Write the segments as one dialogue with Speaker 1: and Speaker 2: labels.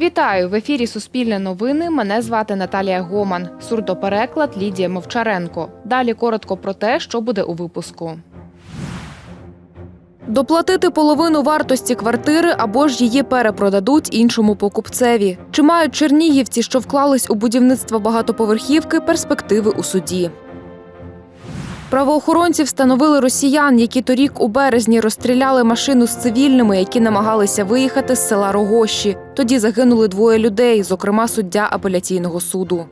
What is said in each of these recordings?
Speaker 1: Вітаю в ефірі Суспільне новини. Мене звати Наталія Гоман. Сурдопереклад Лідія Мовчаренко. Далі коротко про те, що буде у випуску. Доплатити половину вартості квартири або ж її перепродадуть іншому покупцеві. Чи мають чернігівці, що вклались у будівництво багатоповерхівки, перспективи у суді? Правоохоронці встановили росіян, які торік у березні розстріляли машину з цивільними, які намагалися виїхати з села Рогощі. Тоді загинули двоє людей, зокрема суддя апеляційного суду.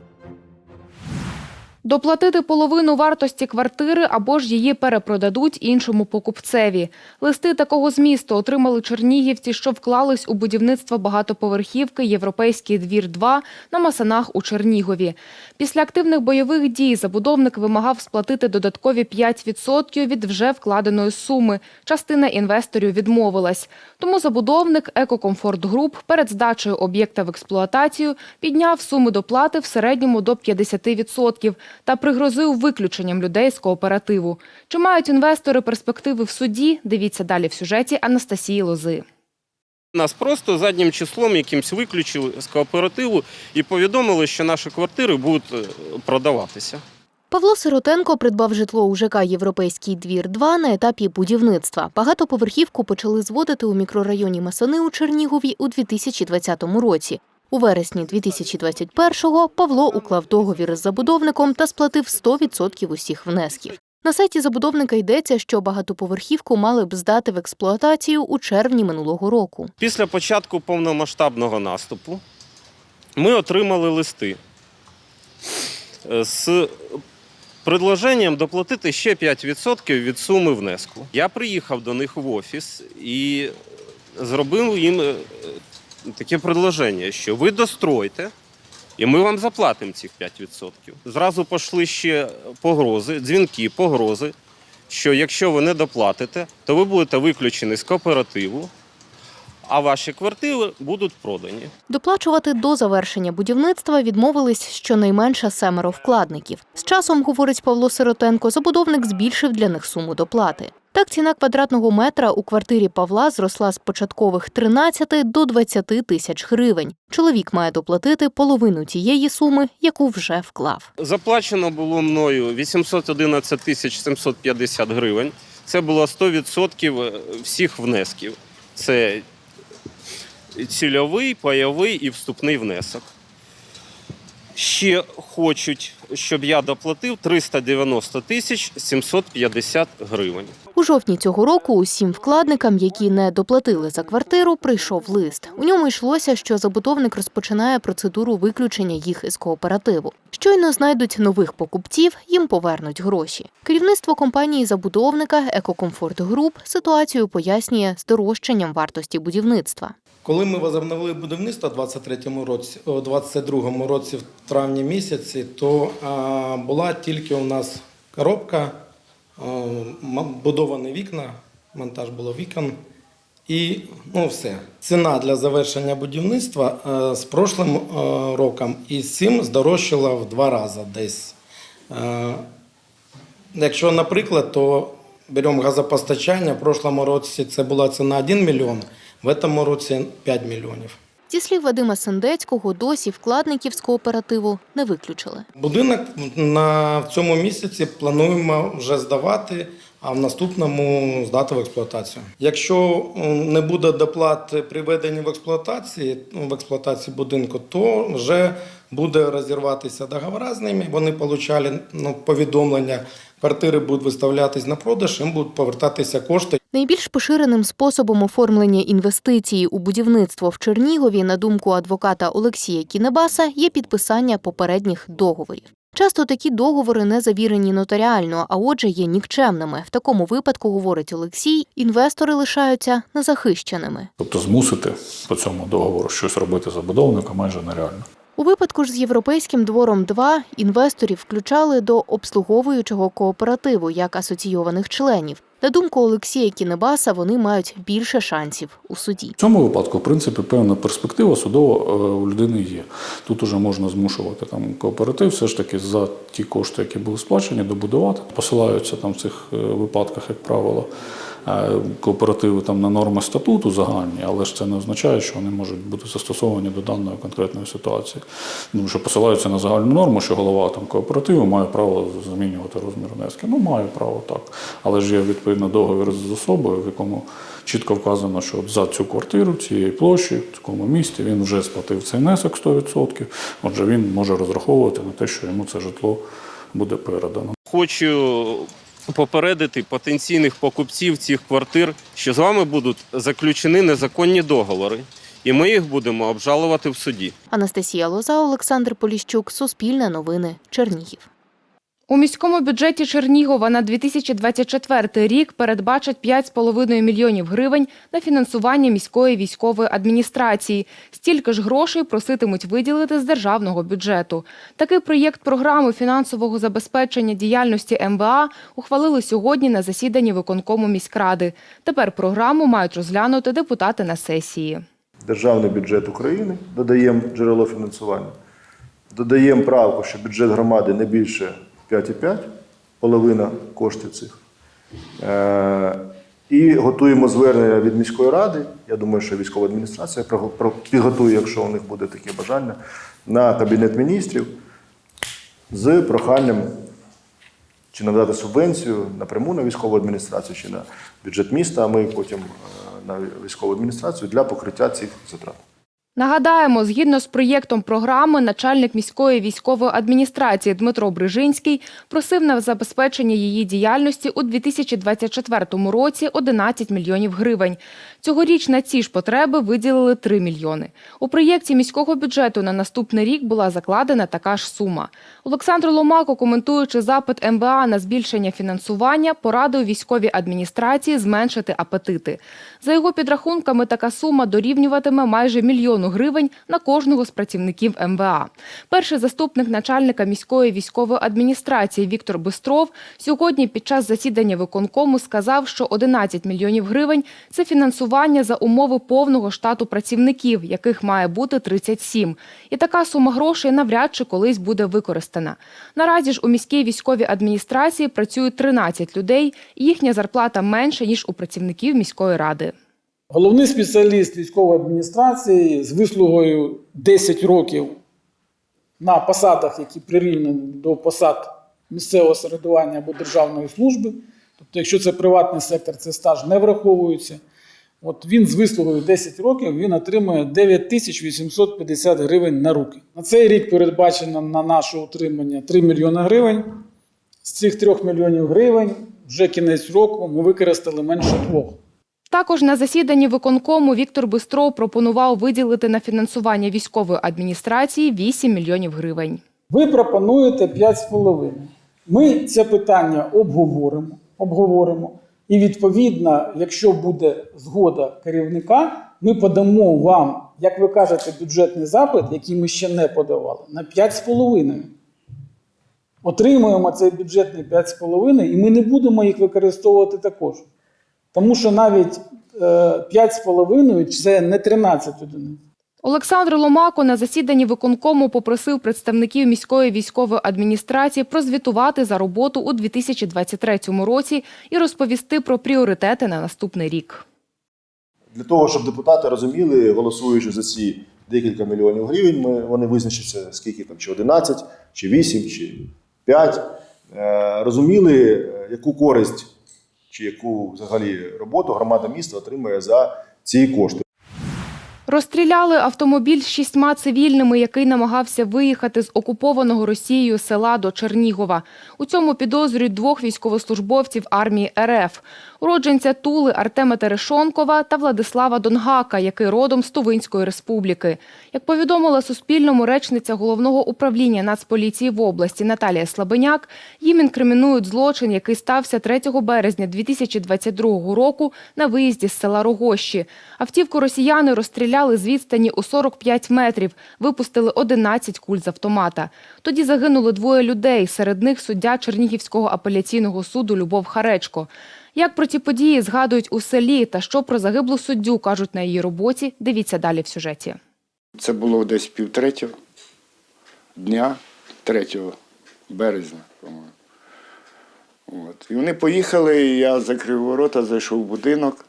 Speaker 1: Доплатити половину вартості квартири або ж її перепродадуть іншому покупцеві. Листи такого змісту отримали чернігівці, що вклались у будівництво багатоповерхівки Європейський двір 2 на Масанах у Чернігові. Після активних бойових дій забудовник вимагав сплатити додаткові 5% від вже вкладеної суми. Частина інвесторів відмовилась. Тому забудовник Екокомфорт Груп перед здачею об'єкта в експлуатацію підняв суми доплати в середньому до 50% та пригрозив виключенням людей з кооперативу. Чи мають інвестори перспективи в суді? Дивіться далі в сюжеті Анастасії Лози.
Speaker 2: Нас просто заднім числом якимсь виключили з кооперативу і повідомили, що наші квартири будуть е, продаватися.
Speaker 3: Павло Сиротенко придбав житло у ЖК Європейський двір 2 на етапі будівництва. Багатоповерхівку почали зводити у мікрорайоні Масони у Чернігові у 2020 році. У вересні 2021-го Павло уклав договір з забудовником та сплатив 100% усіх внесків. На сайті забудовника йдеться, що багатоповерхівку мали б здати в експлуатацію у червні минулого року.
Speaker 2: Після початку повномасштабного наступу ми отримали листи з предложенням доплатити ще 5% від суми внеску. Я приїхав до них в офіс і зробив їм е, таке предложення, що ви достройте, і ми вам заплатимо цих 5%. Зразу пішли ще погрози, дзвінки, погрози, що якщо ви не доплатите, то ви будете виключені з кооперативу, а ваші квартири будуть продані.
Speaker 3: Доплачувати до завершення будівництва відмовились щонайменше семеро вкладників. З часом, говорить Павло Сиротенко, забудовник збільшив для них суму доплати. Так, ціна квадратного метра у квартирі Павла зросла з початкових 13 до 20 тисяч гривень. Чоловік має доплатити половину тієї суми, яку вже вклав.
Speaker 2: Заплачено було мною 811 тисяч 750 гривень. Це було 100% всіх внесків. Це цільовий, пайовий і вступний внесок. Ще хочуть, щоб я доплатив 390 тисяч 750 гривень.
Speaker 3: У жовтні цього року усім вкладникам, які не доплатили за квартиру, прийшов лист. У ньому йшлося, що забудовник розпочинає процедуру виключення їх із кооперативу. Щойно знайдуть нових покупців, їм повернуть гроші. Керівництво компанії забудовника Екокомфорт Груп ситуацію пояснює здорожчанням вартості будівництва.
Speaker 4: Коли ми возобновили будівництво у 23-му році, у 22-му році в травні місяці, то була тільки у нас коробка, будовані вікна, монтаж було вікон і ну, все. Ціна для завершення будівництва з прошлим роком і з цим здорожчала в два рази десь. Якщо, наприклад, то беремо газопостачання, в прошлому році це була ціна 1 мільйон, в цьому році 5 мільйонів.
Speaker 3: Зі слів Вадима Сендецького, досі вкладників з кооперативу не виключили.
Speaker 4: Будинок на в цьому місяці плануємо вже здавати, а в наступному здати в експлуатацію. Якщо не буде доплат при введенні в експлуатації ну, в експлуатації будинку, то вже буде розірватися договори з ними. Вони отримали ну, повідомлення. Квартири будуть виставлятись на продаж, їм будуть повертатися кошти.
Speaker 3: Найбільш поширеним способом оформлення інвестиції у будівництво в Чернігові, на думку адвоката Олексія Кінебаса, є підписання попередніх договорів. Часто такі договори не завірені нотаріально, а отже є нікчемними. В такому випадку, говорить Олексій, інвестори лишаються незахищеними.
Speaker 5: Тобто змусити по цьому договору щось робити забудовника майже нереально.
Speaker 3: У випадку ж з європейським двором 2 інвесторів включали до обслуговуючого кооперативу як асоційованих членів. На думку Олексія Кінебаса, вони мають більше шансів у суді.
Speaker 5: В цьому випадку, в принципі, певна перспектива судова е, у людини є. Тут уже можна змушувати там кооператив, все ж таки за ті кошти, які були сплачені, добудувати. Посилаються там в цих е, випадках, як правило, кооперативи там на норми статуту загальні, але ж це не означає, що вони можуть бути застосовані до даної конкретної ситуації. Тому що посилаються на загальну норму, що голова там кооперативу має право змінювати розмір внески. Ну, має право так. Але ж є відповідно договір з особою, в якому чітко вказано, що от за цю квартиру, цієї площі, в такому місті він вже сплатив цей внесок 100%. Отже, він може розраховувати на те, що йому це житло буде передано.
Speaker 2: Хочу попередити потенційних покупців цих квартир, що з вами будуть заключені незаконні договори, і ми їх будемо обжалувати в суді.
Speaker 3: Анастасія Лоза, Олександр Поліщук, Суспільне новини, Чернігів.
Speaker 1: У міському бюджеті Чернігова на 2024 рік передбачать 5,5 мільйонів гривень на фінансування міської військової адміністрації. Стільки ж грошей проситимуть виділити з державного бюджету. Такий проєкт програми фінансового забезпечення діяльності МВА ухвалили сьогодні на засіданні виконкому міськради. Тепер програму мають розглянути депутати на сесії.
Speaker 6: Державний бюджет України, додаємо джерело фінансування, додаємо правку, що бюджет громади не більше 5,5, половина коштів цих. Е, І готуємо звернення від міської ради. Я думаю, що військова адміністрація підготує, якщо у них буде таке бажання, на Кабінет міністрів з проханням чи надати субвенцію напряму на військову адміністрацію, чи на бюджет міста, а ми потім е, на військову адміністрацію для покриття цих затрат.
Speaker 1: Нагадаємо, згідно з проєктом програми, начальник міської військової адміністрації Дмитро Брижинський просив на забезпечення її діяльності у 2024 році 11 мільйонів гривень. Цьогоріч на ці ж потреби виділили 3 мільйони. У проєкті міського бюджету на наступний рік була закладена така ж сума. Олександр Ломако, коментуючи запит МБА на збільшення фінансування, порадив військовій адміністрації зменшити апетити. За його підрахунками, така сума дорівнюватиме майже мільйону гривень на кожного з працівників МВА. Перший заступник начальника міської військової адміністрації Віктор Бистров сьогодні під час засідання виконкому сказав, що 11 мільйонів гривень це фінансування за умови повного штату працівників, яких має бути 37. І така сума грошей навряд чи колись буде використана. Наразі ж у міській військовій адміністрації працюють 13 людей, і їхня зарплата менша ніж у працівників міської ради.
Speaker 7: Головний спеціаліст військової адміністрації з вислугою 10 років на посадах, які прирівняні до посад місцевого середування або державної служби. Тобто, якщо це приватний сектор, це стаж не враховується. От він з вислугою 10 років він отримує 9850 гривень на руки. На цей рік передбачено на наше утримання 3 мільйони гривень. З цих 3 мільйонів гривень вже кінець року ми використали менше двох.
Speaker 1: Також на засіданні виконкому Віктор Бистров пропонував виділити на фінансування військової адміністрації 8 мільйонів гривень.
Speaker 7: Ви пропонуєте 5,5. Ми це питання обговоримо, обговоримо. І відповідно, якщо буде згода керівника, ми подамо вам, як ви кажете, бюджетний запит, який ми ще не подавали, на 5,5. Отримуємо цей бюджетний 5,5 і ми не будемо їх використовувати також. Тому що навіть е, 5,5 це не 13 одиниць.
Speaker 1: Олександр Ломако на засіданні виконкому попросив представників міської військової адміністрації прозвітувати за роботу у 2023 році і розповісти про пріоритети на наступний рік.
Speaker 6: Для того, щоб депутати розуміли, голосуючи за ці декілька мільйонів гривень, вони визначаться, скільки там, чи 11, чи 8, чи 5, е, розуміли, е, яку користь чи яку взагалі роботу громада міста отримує за ці кошти.
Speaker 1: Розстріляли автомобіль з шістьма цивільними, який намагався виїхати з окупованого Росією села до Чернігова. У цьому підозрюють двох військовослужбовців армії РФ – уродженця Тули Артема Терешонкова та Владислава Донгака, який родом з Тувинської республіки. Як повідомила Суспільному речниця головного управління Нацполіції в області Наталія Слабеняк, їм інкримінують злочин, який стався 3 березня 2022 року на виїзді з села Рогощі. Автівку росіяни розстріляли з відстані у 45 метрів, випустили 11 куль з автомата. Тоді загинули двоє людей, серед них суддя Чернігівського апеляційного суду Любов Харечко. Як про ці події згадують у селі та що про загиблу суддю кажуть на її роботі, дивіться далі в сюжеті.
Speaker 8: Це було десь півтретього дня, 3 березня, по-моєму. І вони поїхали, і я закрив ворота, зайшов в будинок.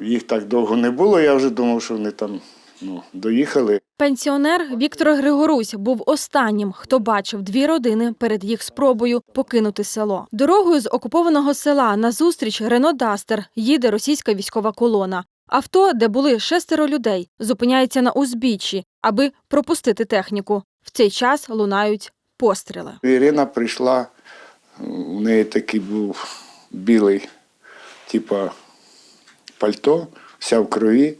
Speaker 8: Їх так довго не було, я вже думав, що вони там ну, доїхали.
Speaker 9: Пенсіонер Віктор Григорусь був останнім, хто бачив дві родини перед їх спробою покинути село. Дорогою з окупованого села назустріч Рено Дастер їде російська військова колона. Авто, де були шестеро людей, зупиняється на узбіччі, аби пропустити техніку. В цей час лунають постріли.
Speaker 8: Ірина прийшла, у неї такий був білий, типа пальто, вся в крові.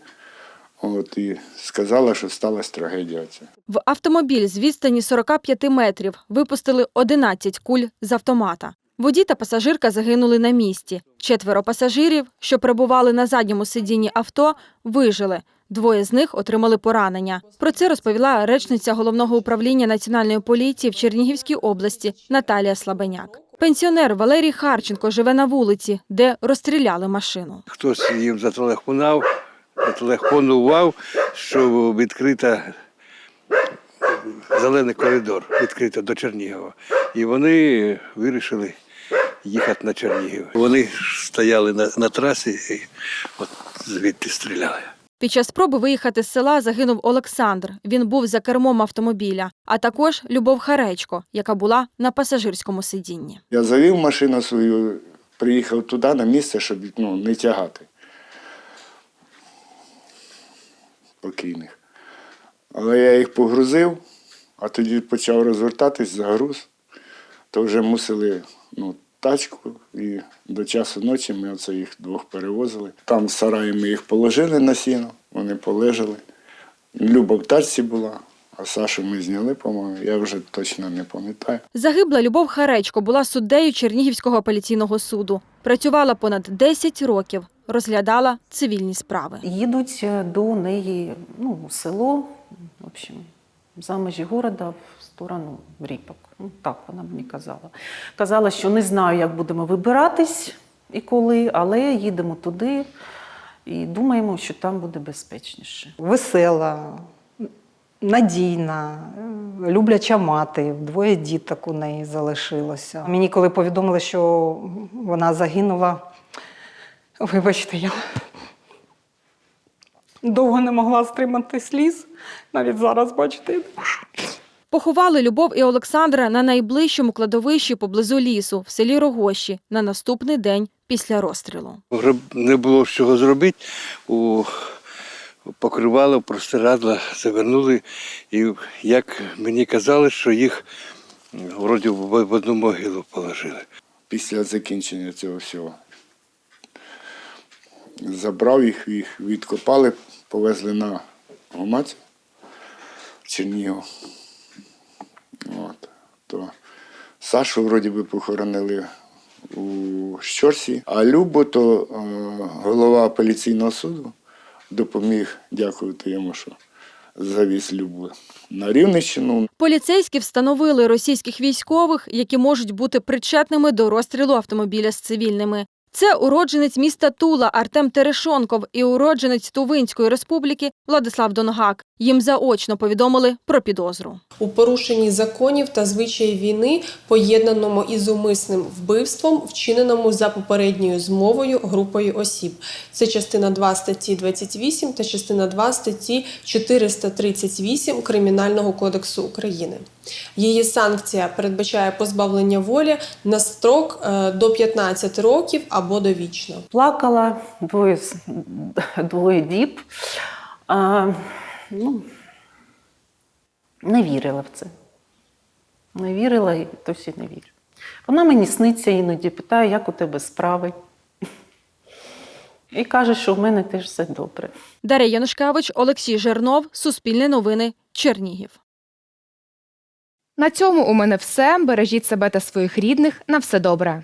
Speaker 8: От, і сказала, що сталася трагедія. Ця.
Speaker 9: В автомобіль з відстані 45 метрів випустили 11 куль з автомата. Водій та пасажирка загинули на місці. Четверо пасажирів, що перебували на задньому сидінні авто, вижили. Двоє з них отримали поранення. Про це розповіла речниця головного управління національної поліції в Чернігівській області Наталія Слабеняк. Пенсіонер Валерій Харченко живе на вулиці, де розстріляли машину.
Speaker 10: хтось їм зателефонував, зателефонував, що відкрита зелений коридор, відкрита до Чернігова. І вони вирішили їхати на Чернігів. Вони стояли на, на трасі і от звідти стріляли.
Speaker 9: Під час спроби виїхати з села загинув Олександр. Він був за кермом автомобіля, а також Любов Харечко, яка була на пасажирському сидінні.
Speaker 8: Я завів машину свою, приїхав туди на місце, щоб ну, не тягати. Покійних. Але я їх погрузив, а тоді почав розвертатись, загруз, то вже мусили ну, тачку, і до часу ночі ми оце їх двох перевозили. Там в сараї ми їх положили на сіно, вони полежали. Люба в тачці була, а Сашу ми зняли, по-моєму, я вже точно не пам'ятаю.
Speaker 9: Загибла Любов Харечко була суддею Чернігівського апеляційного суду. Працювала понад 10 років, розглядала цивільні справи.
Speaker 11: Їдуть е, до неї ну, село, в общем, за межі города в сторону Ріпок. Ну, так вона мені казала. Казала, що не знаю, як будемо вибиратись і коли, але їдемо туди і думаємо, що там буде безпечніше.
Speaker 12: весела, надійна, любляча мати, двоє діток у неї залишилося. Мені коли повідомили, що вона загинула, вибачте, я довго не могла стримати сліз. Навіть зараз, бачите, я
Speaker 9: Поховали Любов і Олександра на найближчому кладовищі поблизу лісу в селі Рогощі на наступний день після розстрілу.
Speaker 10: Не було з чого зробити. У покривало, простирадла завернули. І як мені казали, що їх вроді в одну могилу положили.
Speaker 8: після закінчення цього всього. Забрав їх, їх відкопали, повезли на Гомаць Чернігів. То Сашу вроді би похоронили у Щорсі, а Любу, то е, голова апеляційного суду допоміг, дякувати йому, що завіз Любу на Рівненщину.
Speaker 9: Поліцейські встановили російських військових, які можуть бути причетними до розстрілу автомобіля з цивільними. Це уродженець міста Тула Артем Терешонков і уродженець Тувинської республіки Владислав Донгак. Їм заочно повідомили про підозру.
Speaker 13: у порушенні законів та звичаїв війни, поєднаному із умисним вбивством, вчиненому за попередньою змовою групою осіб. Це частина 2 статті 28 та частина 2 статті 438 Кримінального кодексу України. Її санкція передбачає позбавлення волі на строк е, до 15 років або довічно.
Speaker 11: Плакала двоє, двоє діб. А, ну, не вірила в це. Не вірила і досі не вірю. Вона мені сниться іноді, питає, як у тебе справи. І каже, що в мене теж все добре.
Speaker 9: Дар'я Янушкевич, Олексій Жернов, Суспільне новини, Чернігів.
Speaker 1: На цьому у мене все. Бережіть себе та своїх рідних. На все добре.